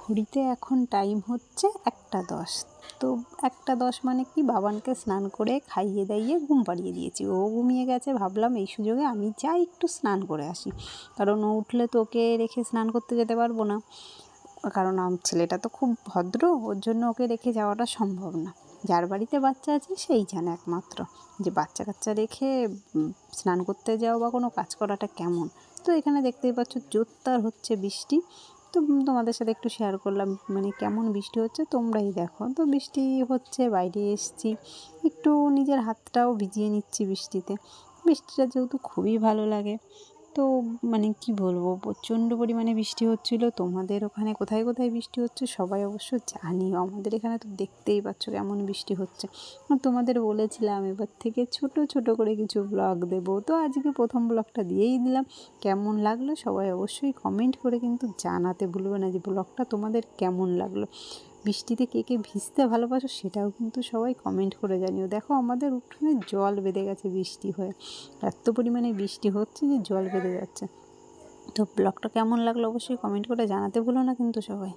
ঘড়িতে এখন টাইম হচ্ছে একটা দশ। তো একটা দশ মানে কি? বাবানকে স্নান করে খাইয়ে দাইয়ে ঘুম পাড়িয়ে দিয়েছি। ও ঘুমিয়ে গেছে, ভাবলাম এই সুযোগে আমি যাই একটু স্নান করে আসি। কারণ ও উঠলে তো ওকে রেখে স্নান করতে যেতে পারব না। কারণ আমার ছেলেটা তো খুব ভদ্র, ওর জন্য ওকে রেখে যাওয়াটা সম্ভব না। যার বাড়িতে বাচ্চা আছে, সেই জানে একমাত্র যে বাচ্চা কাচ্চা রেখে স্নান করতে যাও বা কোনো কাজ করাটা কেমন। তো এখানে দেখতেই পাচ্ছ, জোরদার হচ্ছে বৃষ্টি। তো তোমাদের সাথে একটু শেয়ার করলাম মানে কেমন বৃষ্টি হচ্ছে তোমরাই দেখো। তো বৃষ্টি হচ্ছে, বাইরে এসছি, একটু নিজের হাতটাও ভিজিয়ে নিচ্ছি বৃষ্টিতে। বৃষ্টিটা যেহেতু খুবই ভালো লাগে তো মানে কি বলব, প্রচণ্ড পরিমাণে বৃষ্টি হচ্ছিল। তোমাদের ওখানে কোথায় কোথায় বৃষ্টি হচ্ছে সবাই অবশ্য জানিও আমাদের এখানে তো দেখতেই পাচ্ছ কেমন বৃষ্টি হচ্ছে। তোমাদের বলেছিলাম এবার থেকে ছোট ছোট করে কিছু ব্লগ দেবো। তো আজকে প্রথম ব্লগটা দিয়েই দিলাম। কেমন লাগল সবাই অবশ্যই কমেন্ট করে কিন্তু জানাতে ভুলবে না যে ব্লগটা তোমাদের কেমন লাগল। বৃষ্টিতে কে কে ভিজতে ভালোবাসো সেটাও কিন্তু সবাই কমেন্ট করে জানিও। দেখো আমাদের উঠোনে জল বেঁধে গেছে বৃষ্টি হয়ে। এত পরিমাণে বৃষ্টি হচ্ছে যে জল বেঁধে যাচ্ছে। তো ব্লগটা কেমন লাগল অবশ্যই কমেন্ট করে জানাতে ভুলো না কিন্তু সবাই।